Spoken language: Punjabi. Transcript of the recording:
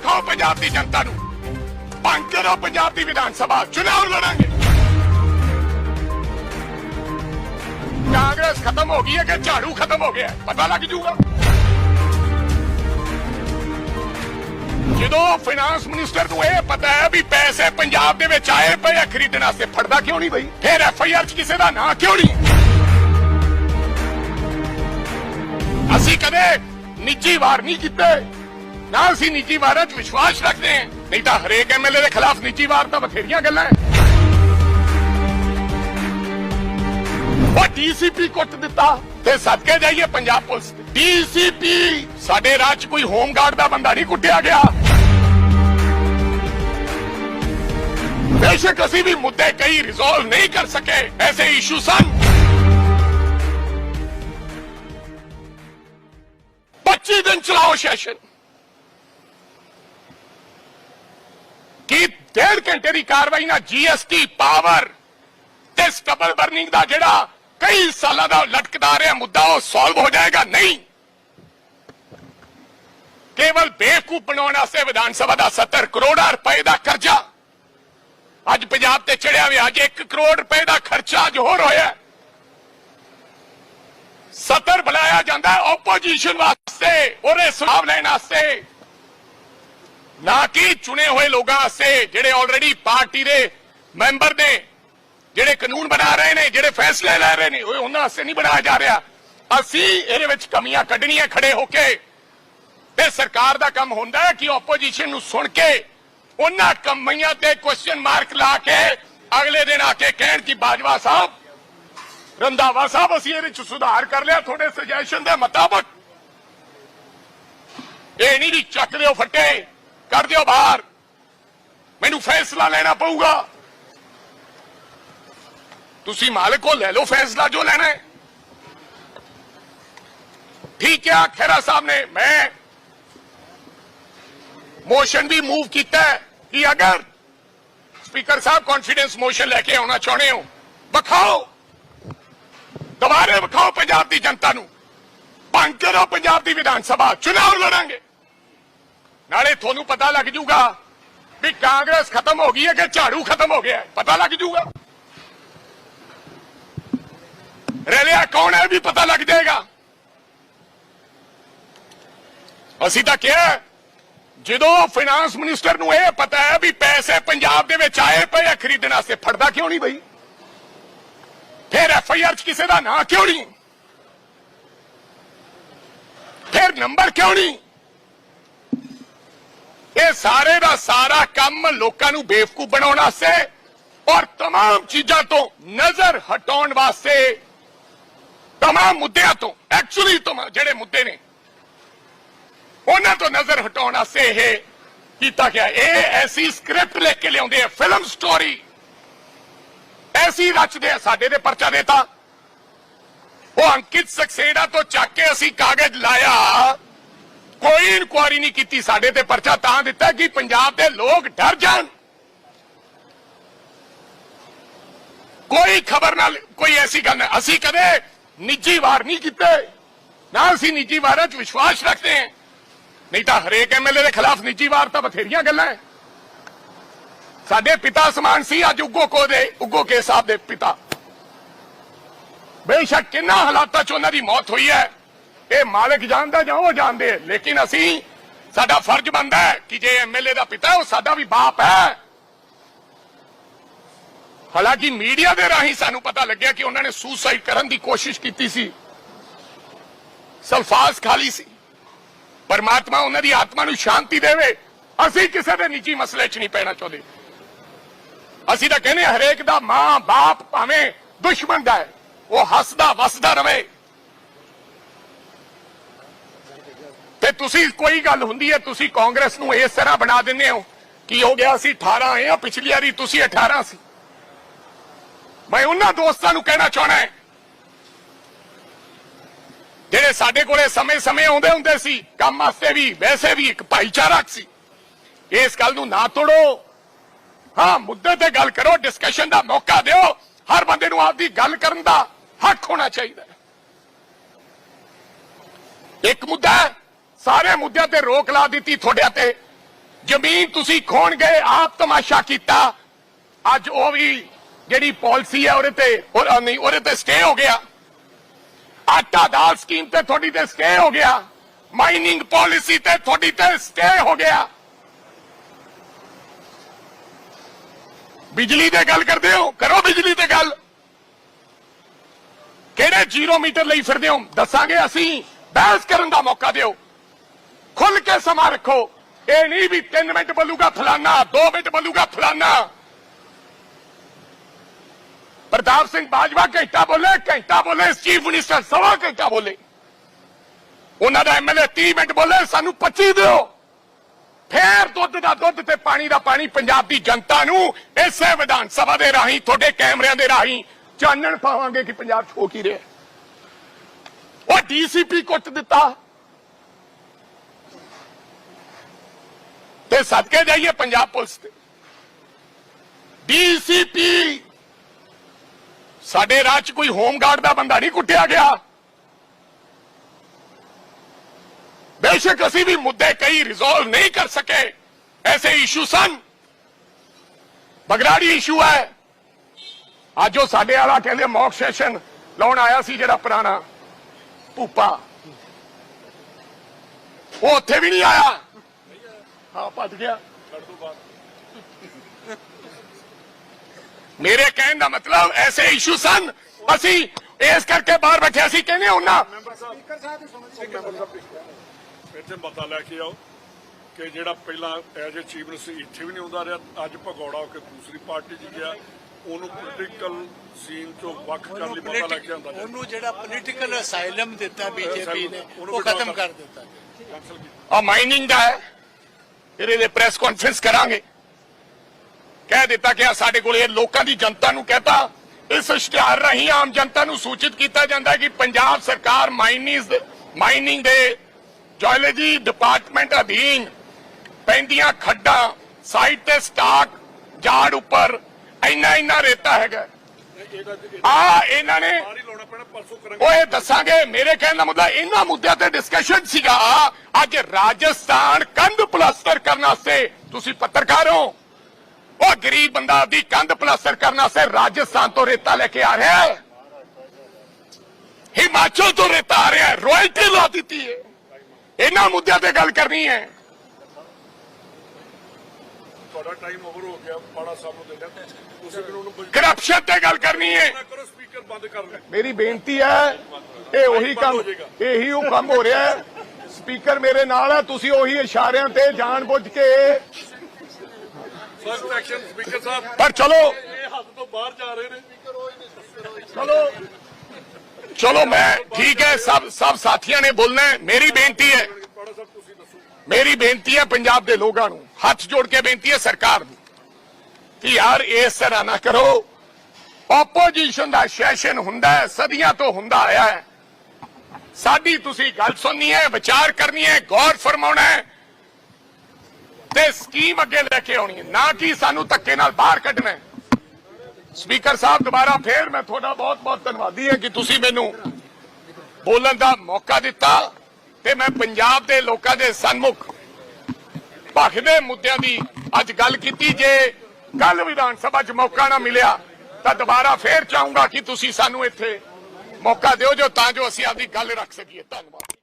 ਵਿਖਾਓ ਪੰਜਾਬ ਦੀ ਜਨਤਾ ਨੂੰ। ਭੰਗ ਕਰੋ ਪੰਜਾਬ ਦੀ ਵਿਧਾਨ ਸਭਾ, ਚੁਣਾਵ ਲੜਾਂਗੇ। ਕਾਂਗਰਸ ਖਤਮ ਹੋ ਗਈ ਹੈ ਕਿ ਝਾੜੂ ਖਤਮ ਹੋ ਗਿਆ ਪਤਾ ਲੱਗ ਜੂਗਾ। ਜਦੋਂ ਫਾਈਨਾਂਸ ਮਿਨਿਸਟਰ ਨੂੰ ਇਹ ਪਤਾ ਹੈ ਵੀ ਪੈਸੇ ਪੰਜਾਬ ਦੇ ਵਿੱਚ ਆਏ ਪਏ ਆ, ਖਰੀਦਣ ਵਾਸਤੇ ਫੜਦਾ ਕਿਉਂ ਨਹੀਂ ਬਈ? ਫਿਰ ਐਫ ਆਈ ਆਰ ਚ ਕਿਸੇ ਦਾ ਨਾਂ ਕਿਉਂ ਨਹੀਂ? ਅਸੀਂ ਕਦੇ ਨਿੱਜੀ ਵਾਰ ਨਹੀਂ ਕੀਤੇ। ਨਾ ਅਸੀਂ ਨਿੱਜੀ ਵਾਰਾਂ 'ਚ ਵਿਸ਼ਵਾਸ ਰੱਖਦੇ ਹਾਂ। ਨਹੀਂ ਤਾਂ ਹਰੇਕ ਐਮਐਲਏ ਦੇ ਖਿਲਾਫ ਨਿੱਜੀ ਵਾਰ ਬਥੇਰੀਆਂ ਗੱਲਾਂ ਹੈ ਉਹ ਡੀਸੀਪੀ ਕੁੱਟ ਦਿੱਤਾ ਤੇ ਸਦਕੇ ਜਾਈਏ ਪੰਜਾਬ ਪੁਲਿਸ ਡੀਸੀਪੀ ਸਾਡੇ ਰਾਜ 'ਚ ਕੋਈ ਹੋਮਗਾਰਡ ਦਾ ਬੰਦਾ ਨਹੀਂ ਕੁੱਟਿਆ ਗਿਆ। ਬੇਸ਼ੱਕ ਅਸੀਂ ਵੀ ਮੁੱਦੇ ਕਈ ਰਿਜ਼ੋਲਵ ਨਹੀਂ ਕਰ ਸਕੇ, ਐਸੇ ਇਸ਼ੂ ਸਨ। 25 ਦਿਨ ਚਲਾਓ ਸੈਸ਼ਨ ਕੀ ਡੇਢ ਘੰਟੇ ਦੀ ਕਾਰਵਾਈ ਨਾਲ ਜੀਐਸਟੀ ਪਾਵਰ ਤੇ ਸਟਬਲ ਬਰਨਿੰਗ ਦਾ ਜਿਹੜਾ ਕਈ ਸਾਲਾਂ ਦਾ ਲਟਕਦਾ ਰਿਹਾ ਮੁੱਦਾ, ਉਹ ਸੋਲਵ ਹੋ ਜਾਏਗਾ? ਨਹੀਂ। ਕੇਵਲ ਬੇਵਕੂਫ ਬਣਾਉਣ ਵਾਸਤੇ ਵਿਧਾਨ ਸਭਾ ਦਾ 70 ਕਰੋੜ ਰੁਪਏ ਦਾ ਕਰਜ਼ਾ। ਅੱਜ ਪੰਜਾਬ ਤੇ ਚੜਿਆ ਹੋਇਆ, ਅੱਜ 1 ਕਰੋੜ ਰੁਪਏ ਦਾ ਖਰਚਾ ਅੱਜ ਹੋਰ ਹੋਇਆ। ਸਤਰ ਬੁਲਾਇਆ ਜਾਂਦਾ ਆਪੋਜੀਸ਼ਨ ਵਾਸਤੇ, ਉਹਦੇ ਸੁਝਾਅ ਲੈਣ ਵਾਸਤੇ। ਨਾ ਕਿ ਚੁਣੇ ਹੋਏ ਲੋਕਾਂ ਵਾਸਤੇ, ਜਿਹੜੇ ਆਲਰੇਡੀ ਪਾਰਟੀ ਦੇ ਮੈਂਬਰ ਨੇ, ਜਿਹੜੇ ਕਾਨੂੰਨ ਬਣਾ ਰਹੇ ਨੇ, ਜਿਹੜੇ ਫੈਸਲੇ ਲੈ ਰਹੇ ਨੇ, ਉਹ ਉਹਨਾਂ ਵਾਸਤੇ ਨਹੀਂ ਬਣਾਇਆ ਜਾ ਰਿਹਾ। ਅਸੀਂ ਇਹਦੇ ਵਿੱਚ ਕਮੀਆਂ ਕੱਢਣੀਆਂ ਖੜੇ ਹੋ ਕੇ, ਤੇ ਸਰਕਾਰ ਦਾ ਕੰਮ ਹੁੰਦਾ ਹੈ ਕਿ ਆਪੋਜੀਸ਼ਨ ਨੂੰ ਸੁਣ ਕੇ, ਉਹਨਾਂ ਕਮੀਆਂ ਤੇ ਕੁਐਸਚਨ ਮਾਰਕ ਲਾ ਕੇ, ਅਗਲੇ ਦਿਨ ਆ ਕੇ ਕਹਿਣ ਕਿ ਬਾਜਵਾ ਸਾਹਿਬ, ਰੰਧਾਵਾ ਸਾਹਿਬ, ਅਸੀਂ ਇਹਦੇ ਚ ਸੁਧਾਰ ਕਰ ਲਿਆ, ਤੁਹਾਡੇ ਸੁਜੈਸ਼ਨ ਦੇ ਮੁਤਾਬਕ। ਇਹ ਨਹੀਂ ਵੀ ਚੱਕ ਦਿਓ ਫੱਟੇ। ਕਰ ਦਿਓ ਬਾਹਰ। ਮੈਨੂੰ ਫੈਸਲਾ ਲੈਣਾ ਪਊਗਾ। ਤੁਸੀਂ ਮਾਲਕ ਹੋ, ਲੈ ਲਓ ਫੈਸਲਾ ਜੋ ਲੈਣਾ ਹੈ। ਠੀਕ ਹੈ ਖੈਰਾ ਸਾਹਿਬ ਨੇ, ਮੈਂ ਮੋਸ਼ਨ ਵੀ ਮੂਵ ਕੀਤਾ ਕਿ ਅਗਰ ਸਪੀਕਰ ਸਾਹਿਬ ਕੌਨਫੀਡੈਂਸ ਮੋਸ਼ਨ ਲੈ ਕੇ ਆਉਣਾ ਚਾਹੁੰਦੇ ਹੋ? ਵਿਖਾਓ। ਦੁਬਾਰੇ ਵਿਖਾਓ ਪੰਜਾਬ ਦੀ ਜਨਤਾ ਨੂੰ। ਭੰਗ ਕਰੋ ਪੰਜਾਬ ਦੀ ਵਿਧਾਨ ਸਭਾ। ਚੁਣਾਵ ਲੜਾਂਗੇ। ਨਾਲੇ ਤੁਹਾਨੂੰ ਪਤਾ ਲੱਗ ਜੂਗਾ ਵੀ ਕਾਂਗਰਸ ਖਤਮ ਹੋ ਗਈ ਹੈ ਕਿ ਝਾੜੂ ਖਤਮ ਹੋ ਗਿਆ ਪਤਾ ਲੱਗ ਜੂਗਾ। ਰਲਿਆ ਕੌਣ ਹੈ ਵੀ ਪਤਾ ਲੱਗ ਜਾਏਗਾ। ਅਸੀਂ ਤਾਂ ਕਿਹਾ ਜਦੋਂ ਫਾਈਨਾਂਸ ਮਿਨਿਸਟਰ ਨੂੰ ਇਹ ਪਤਾ ਹੈ ਵੀ ਪੈਸੇ ਪੰਜਾਬ ਦੇ ਵਿੱਚ ਆਏ ਪਏ ਆ, ਖਰੀਦਣ ਵਾਸਤੇ ਫੜਦਾ ਕਿਉਂ ਨਹੀਂ ਬਈ? ਫਿਰ ਐਫ ਆਈ ਆਰ ਚ ਕਿਸੇ ਦਾ ਨਾਂ ਕਿਉਂ ਨਹੀਂ? ਫਿਰ ਨੰਬਰ ਕਿਉਂ ਨਹੀਂ? ਇਹ ਸਾਰੇ ਦਾ ਸਾਰਾ ਕੰਮ ਲੋਕਾਂ ਨੂੰ ਬੇਵਕੂਫ ਬਣਾਉਣ ਵਾਸਤੇ ਔਰ तमाम ਚੀਜ਼ਾਂ ਤੋਂ ਨਜ਼ਰ ਹਟਾਉਣ ਵਾਸਤੇ तमाम ਮੁੱਦਿਆਂ ਤੋਂ ਐਕਚੁਅਲੀ ਜਿਹੜੇ ਮੁੱਦੇ ਨੇ ਉਹਨਾਂ ਤੋਂ ਨਜ਼ਰ ਹਟਾਉਣ ਵਾਸਤੇ ਇਹ ਕੀਤਾ ਗਿਆ ਇਹ ਐਸੀ ਸਕ੍ਰਿਪਟ ਲਿਖ ਕੇ ਲਿਆਉਂਦੇ ਆ ਫਿਲਮ ਸਟੋਰੀ ਐਸੀ ਰਚਦੇ ਆ ਸਾਡੇ ਦੇ ਪਰਚਾ ਦੇਤਾ ਉਹ ਅੰਕਿਤ ਸਕਸੇਨਾ ਤੋਂ ਚੱਕ ਕੇ ਅਸੀਂ ਕਾਗਜ਼ ਲਾਇਆ ਕੋਈ ਇਨਕੁਆਰੀ ਨਹੀਂ ਕੀਤੀ, ਸਾਡੇ ਤੇ ਪਰਚਾ ਤਾਂ ਦਿੱਤਾ ਕਿ ਪੰਜਾਬ ਦੇ ਲੋਕ ਡਰ ਜਾਣ। ਕੋਈ ਖਬਰ ਨਾਲ ਕੋਈ ਐਸੀ ਗੱਲ ਨਹੀਂ। ਅਸੀਂ ਕਦੇ ਨਿੱਜੀ ਵਾਰ ਨਹੀਂ ਕੀਤੇ। ਨਾ ਅਸੀਂ ਨਿੱਜੀ ਵਾਰਾਂ 'ਚ ਵਿਸ਼ਵਾਸ ਰੱਖਦੇ ਹਾਂ। ਨਹੀਂ ਤਾਂ ਹਰੇਕ ਐਮਐਲਏ ਦੇ ਖਿਲਾਫ ਨਿੱਜੀ ਵਾਰ ਤਾਂ ਬਥੇਰੀਆਂ ਗੱਲਾਂ ਹੈ ਸਾਡੇ ਪਿਤਾ ਸਮਾਨ ਸੀ, ਅੱਜ ਉਗੋ ਕੋ ਦੇ, ਉਗੋ ਕੇ ਸਾਹਿਬ ਦੇ ਪਿਤਾ। ਬੇਸ਼ੱਕ ਕਿੰਨਾ ਹਾਲਾਤਾਂ 'ਚ ਉਹਨਾਂ ਦੀ ਮੌਤ ਹੋਈ ਹੈ ਇਹ ਮਾਲਕ ਜਾਣਦਾ ਜਾਂ ਉਹ ਜਾਣਦੇ? ਲੇਕਿਨ ਅਸੀਂ, ਸਾਡਾ ਫਰਜ਼ ਬਣਦਾ ਹੈ ਕਿ ਜੇ ਐਮਐਲਏ ਦਾ ਪਿਤਾ ਉਹ ਸਾਡਾ ਵੀ ਬਾਪ ਹੈ। ਹਾਲਾਂਕਿ ਮੀਡੀਆ ਦੇ ਰਾਹੀਂ ਸਾਨੂੰ ਪਤਾ ਲੱਗਿਆ ਕਿ ਉਹਨਾਂ ਨੇ ਸੁਸਾਈਡ ਕਰਨ ਦੀ ਕੋਸ਼ਿਸ਼ ਕੀਤੀ ਸੀ। ਸਲਫਾਸ ਖਾਲੀ ਸੀ। ਪਰਮਾਤਮਾ ਉਹਨਾਂ ਦੀ ਆਤਮਾ ਨੂੰ ਸ਼ਾਂਤੀ ਦੇਵੇ। ਅਸੀਂ ਕਿਸੇ ਦੇ ਨਿੱਜੀ ਮਸਲੇ 'ਚ ਨਹੀਂ ਪੈਣਾ ਚਾਹੁੰਦੇ। ਅਸੀਂ ਤਾਂ ਕਹਿੰਦੇ ਹਰੇਕ ਦਾ ਮਾਂ ਬਾਪ ਭਾਵੇਂ ਦੁਸ਼ਮਣ ਦਾ ਹੈ, ਉਹ ਹੱਸਦਾ, ਵਸਦਾ ਰਵੇ। ਤੇ ਤੁਸੀਂ ਕੋਈ ਗੱਲ ਹੁੰਦੀ ਹੈ, ਤੁਸੀਂ ਕਾਂਗਰਸ ਨੂੰ ਇਸ ਤਰ੍ਹਾਂ ਬਣਾ ਦਿੰਦੇ ਹੋ ਕੀ ਹੋ ਗਿਆ ਸੀ 18 ਆਏ ਆ ਪਿਛਲੀ ਵਾਰੀ ਤੁਸੀਂ 18 ਸੀ। ਮੈਂ ਉਹਨਾਂ ਦੋਸਤਾਂ ਨੂੰ ਕਹਿਣਾ ਚਾਹਣਾ ਹੈ, ਜਿਹੜੇ ਸਾਡੇ ਕੋਲੇ ਸਮੇਂ-ਸਮੇਂ ਆਉਂਦੇ ਹੁੰਦੇ ਸੀ, ਕੰਮ ਵਾਸਤੇ ਵੀ, ਵੈਸੇ ਵੀ ਇੱਕ ਭਾਈਚਾਰਕ ਸੀ। ਇਸ ਗੱਲ ਨੂੰ ਨਾ ਤੋੜੋ। ਹਾਂ, ਮੁੱਦੇ ਤੇ ਗੱਲ ਕਰੋ ਡਿਸਕਸ਼ਨ ਦਾ ਮੌਕਾ ਦਿਓ। ਹਰ ਬੰਦੇ ਨੂੰ ਆਪਦੀ ਗੱਲ ਕਰਨ ਦਾ ਹੱਕ ਹੋਣਾ ਚਾਹੀਦਾ। ਇੱਕ ਮੁੱਦਾ ਸਾਰੇ ਮੁੱਦਿਆਂ ਤੇ ਰੋਕ ਲਾ ਦਿੱਤੀ ਤੁਹਾਡਿਆਂ ਤੇ। ਜ਼ਮੀਨ ਤੁਸੀਂ ਖੋਣ ਗਏ, ਆਪ ਤਮਾਸ਼ਾ ਕੀਤਾ। ਅੱਜ ਉਹ ਵੀ ਜਿਹੜੀ ਪਾਲਿਸੀ ਹੈ ਉਹਦੇ ਤੇ, ਉਹ ਨਹੀਂ, ਉਹਦੇ ਤੇ ਸਟੇ ਹੋ ਗਿਆ। ਆਟਾ ਦਾਲ ਸਕੀਮ ਤੇ ਤੁਹਾਡੀ ਤੇ ਸਟੇ ਹੋ ਗਿਆ। ਮਾਈਨਿੰਗ ਪਾਲਿਸੀ ਤੇ ਤੁਹਾਡੀ ਤੇ ਸਟੇ ਹੋ ਗਿਆ। ਬਿਜਲੀ ਤੇ ਗੱਲ ਕਰਦੇ ਹੋ, ਕਰੋ ਬਿਜਲੀ ਤੇ ਗੱਲ। ਕਿਹੜੇ ਜ਼ੀਰੋ ਮੀਟਰ ਲਈ ਫਿਰਦੇ ਹੋ? ਦੱਸਾਂਗੇ ਅਸੀਂ। ਬਹਿਸ ਕਰਨ ਦਾ ਮੌਕਾ ਦਿਓ। ਖੁੱਲ ਕੇ ਸਮਾਂ ਰੱਖੋ। ਇਹ ਨਹੀਂ ਵੀ 3 ਮਿੰਟ ਬੋਲੂਗਾ ਫਲਾਨਾ 2 ਮਿੰਟ ਬੋਲੂਗਾ ਫਲਾਨਾ। ਪ੍ਰਤਾਪ ਸਿੰਘ ਬਾਜਵਾ ਘੰਟਾ ਬੋਲੇ ਘੰਟਾ ਬੋਲੇ, ਚੀਫ ਮਿਨਿਸਟਰ ਸਵਾ ਘੰਟਾ ਬੋਲੇ। ਉਹਨਾਂ ਦਾ ਐਮਐਲਏ 30 ਮਿੰਟ ਬੋਲੇ, ਸਾਨੂੰ 25 ਦਿਓ। ਫੇਰ ਦੁੱਧ ਦਾ ਦੁੱਧ ਤੇ ਪਾਣੀ ਦਾ ਪਾਣੀ ਪੰਜਾਬ ਦੀ ਜਨਤਾ ਨੂੰ ਇਸੇ ਵਿਧਾਨ ਸਭਾ ਦੇ ਰਾਹੀਂ, ਤੁਹਾਡੇ ਕੈਮਰਿਆਂ ਦੇ ਰਾਹੀਂ ਚਾਨਣ ਪਾਵਾਂਗੇ ਕਿ ਪੰਜਾਬ 'ਚ ਹੋ ਕੀ ਰਿਹਾ। ਉਹ ਡੀਸੀਪੀ ਕੁੱਟ ਦਿੱਤਾ। ਤੇ ਸਦਕੇ ਜਾਈਏ ਪੰਜਾਬ ਪੁਲਿਸ ਤੇ। ਡੀਸੀਪੀ, ਸਾਡੇ ਰਾਜ 'ਚ ਕੋਈ ਹੋਮਗਾਰਡ ਦਾ ਬੰਦਾ ਨਹੀਂ ਕੁੱਟਿਆ ਗਿਆ। ਬੇਸ਼ੱਕ ਅਸੀਂ ਵੀ ਮੁੱਦੇ ਕਈ ਰਿਜ਼ੋਲਵ ਨਹੀਂ ਕਰ ਸਕੇ। ਐਸੇ ਇਸ਼ੂ ਸਨ। ਬਗਰਾੜੀ ਇਸ਼ੂ ਹੈ। ਅੱਜ ਉਹ ਸਾਡੇ ਵਾਲਾ ਕਹਿੰਦੇ ਮੌਕ ਸੈਸ਼ਨ ਲਾਉਣ ਆਇਆ ਸੀ ਜਿਹੜਾ ਪੁਰਾਣਾ। ਭੂਪਾ ਉਹ ਉੱਥੇ ਵੀ ਨਹੀਂ ਆਇਆ ਹਾਂ ਭੱਜ ਗਿਆ ਮੇਰੇ ਕਹਿਣ ਦਾ ਮਤਲਬ ਐਸੇ ਇਸ਼ੂ ਸਨ ਅਸੀਂ ਇਸ ਕਰਕੇ ਬਾਹਰ ਬੈਠੇ ਅਸੀਂ ਕਹਿੰਦੇ ਉਹਨਾਂ ਇੱਥੇ ਮਤਾ ਲੈ ਕੇ ਆਓ ਕਿ ਜਿਹੜਾ ਪਹਿਲਾਂ ਐਜ ਏ ਚੀਫ ਮਿਨਿਸਟਰ ਇੱਥੇ ਵੀ ਨਹੀਂ ਆਉਂਦਾ ਰਿਹਾ, ਅੱਜ ਭਗੌੜਾ ਹੋ ਕੇ ਦੂਸਰੀ ਪਾਰਟੀ 'ਚ ਗਿਆ ਉਹਨੂੰ ਪੋਲੀਟੀਕਲ ਸੀਨ ਤੋਂ ਵੱਖ ਕਰਨ ਲਈ ਮਤਾ ਲੈ ਕੇ ਆਉਂਦਾ ਰਿਹਾ ਉਹਨੂੰ ਜਿਹੜਾ ਪੋਲੀਟੀਕਲ ਅਸਾਈਲਮ ਦਿੱਤਾ ਬੀਜੇਪੀ ਨੇ ਉਹ ਖਤਮ ਕਰ- ਦਿੱਤਾ। ਆ ਮਾਈਨਿੰਗ ਦਾ ਹੈ। ਫਿਰ ਇਹਦੇ ਪ੍ਰੈਸ ਕਾਨਫਰੰਸ ਕਰਾਂਗੇ। ਕਹਿ ਦਿੱਤਾ ਕਿ ਸਾਡੇ ਕੋਲ ਇਹ ਲੋਕਾਂ ਦੀ ਜਨਤਾ ਨੂੰ ਕਹਤਾ। ਇਸ ਇਸ਼ਤਿਹਾਰ ਰਾਹੀਂ ਆਮ ਜਨਤਾ ਨੂੰ ਸੂਚਿਤ ਕੀਤਾ ਜਾਂਦਾ ਹੈ ਕਿ ਪੰਜਾਬ ਸਰਕਾਰ ਮਾਈਨਿੰਗ ਮਾਈਨਿੰਗ ਦੇ ਜੀਓਲੋਜੀ ਡਿਪਾਰਟਮੈਂਟ ਅਧੀਨ ਪੈਂਦੀਆਂ ਖੱਡਾਂ ਸਾਈਟ ਤੇ ਸਟਾਕ ਝਾੜ ਉੱਪਰ ਇੰਨਾ ਇੰਨਾ ਰੇਤਾ ਹੈਗਾ। ਆ, ਇਹਨਾਂ ਨੇ ਬਾਹਰ ਹੀ ਓਏ, ਦੱਸਾਂਗੇ, ਮੇਰੇ ਕਹਿਣ ਦਾ ਮੁੱਦਾ ਇਹਨਾਂ ਮੁੱਦਿਆਂ ਤੇ ਡਿਸਕਸ਼ਨ ਸੀਗਾ। ਅੱਜ ਰਾਜਸਥਾਨ ਕੰਧ ਪਲਾਸਟਰ ਕਰਨ ਵਾਸਤੇ ਤੁਸੀਂ ਪੱਤਰਕਾਰ ਹੋ। ਉਹ ਗਰੀਬ ਬੰਦਾ ਦੀ ਕੰਧ ਪਲਾਸਟਰ ਕਰਨ ਵਾਸਤੇ ਰਾਜਸਥਾਨ ਤੋਂ ਰੇਤਾ ਲੈ ਕੇ ਆ ਰਿਹਾ ਹੈ। ਹਿਮਾਚਲ ਤੋਂ ਰੇਤਾ ਆ ਰਿਹਾ ਹੈ। ਰਾਇਲਟੀ ਲਾ ਦਿੱਤੀ ਹੈ। ਇਹਨਾਂ ਮੁੱਦਿਆਂ ਤੇ ਗੱਲ ਕਰਨੀ ਹੈ। ਤੁਹਾਡਾ ਟਾਈਮ ਓਵਰ ਹੋ ਗਿਆ ਪਾੜਾ ਸਾਹਿਬ ਨੂੰ ਦੇ ਦਿਆ ਤੁਸੀਂ ਮੈਨੂੰ ਉਹਨੂੰ ਕਰਪਸ਼ਨ ਤੇ ਗੱਲ ਕਰਨੀ ਹੈ। ਕਰੋ ਸਪੀਕਰ ਬੰਦ ਕਰ ਲੈ ਮੇਰੀ ਬੇਨਤੀ ਹੈ ਇਹ ਉਹੀ ਕੰਮ ਇਹੀ ਉਹ ਕੰਮ ਹੋ ਰਿਹਾ ਹੈ। ਸਪੀਕਰ ਮੇਰੇ ਨਾਲ ਹੈ ਤੁਸੀਂ ਉਹੀ ਇਸ਼ਾਰਿਆਂ ਤੇ ਜਾਣਬੁੱਝ ਕੇ ਫਰਸਟ ਐਕਸ਼ਨ ਸਪੀਕਰ ਸਾਹਿਬ। ਪਰ ਚਲੋ। ਇਹ ਹੱਦ ਤੋਂ ਬਾਹਰ ਜਾ ਰਹੇ ਨੇ। ਚਲੋ। ਚਲੋ ਮੈਂ ਠੀਕ ਹੈ ਸਭ ਸਭ ਸਾਥੀਆਂ ਨੇ ਬੋਲਣਾ ਮੇਰੀ ਬੇਨਤੀ ਹੈ। ਮੇਰੀ ਬੇਨਤੀ ਹੈ ਪੰਜਾਬ ਦੇ ਲੋਕਾਂ ਨੂੰ। ਹੱਥ ਜੋੜ ਕੇ ਬੇਨਤੀ ਹੈ ਸਰਕਾਰ ਨੂੰ ਕਿ ਯਾਰ ਇਸ ਤਰ੍ਹਾਂ ਨਾ ਕਰੋ। ਆਪੋਜੀਸ਼ਨ ਦਾ ਸੈਸ਼ਨ ਹੁੰਦਾ ਹੈ, ਸਦੀਆਂ ਤੋਂ ਹੁੰਦਾ ਆਇਆ ਹੈ। ਸਾਡੀ ਤੁਸੀਂ ਗੱਲ ਸੁਣਨੀ ਹੈ, ਵਿਚਾਰ ਕਰਨੀ ਹੈ, ਗੌਰ ਫਰਮਾਉਣਾ ਹੈ। ਤੇ ਸਕੀਮ ਅੱਗੇ ਲੈ ਕੇ ਆਉਣੀ ਹੈ, ਨਾ ਕਿ ਸਾਨੂੰ ਧੱਕੇ ਨਾਲ ਬਾਹਰ ਕੱਢਣਾ ਹੈ। ਸਪੀਕਰ ਸਾਹਿਬ, ਦੁਬਾਰਾ ਫੇਰ ਮੈਂ ਤੁਹਾਡਾ ਬਹੁਤ ਬਹੁਤ ਧੰਨਵਾਦੀ ਹਾਂ ਕਿ ਤੁਸੀਂ ਮੈਨੂੰ ਬੋਲਣ ਦਾ ਮੌਕਾ ਦਿੱਤਾ ਤੇ ਮੈਂ ਪੰਜਾਬ ਦੇ ਲੋਕਾਂ ਦੇ ਸਨਮੁਖ ਭਖਦੇ ਮੁੱਦਿਆਂ ਦੀ ਅੱਜ ਗੱਲ ਕੀਤੀ ਜੇ ਕੱਲ ਵਿਧਾਨ ਸਭਾ 'ਚ ਮੌਕਾ ਨਾ ਮਿਲਿਆ, ਤਾਂ ਦੁਬਾਰਾ ਫੇਰ ਚਾਹੂੰਗਾ ਕਿ ਤੁਸੀਂ ਸਾਨੂੰ ਇੱਥੇ ਮੌਕਾ ਦਿਓ ਜੋ ਤਾਂ ਜੋ ਅਸੀਂ ਆਪਦੀ ਗੱਲ ਰੱਖ ਸਕੀਏ। ਧੰਨਵਾਦ।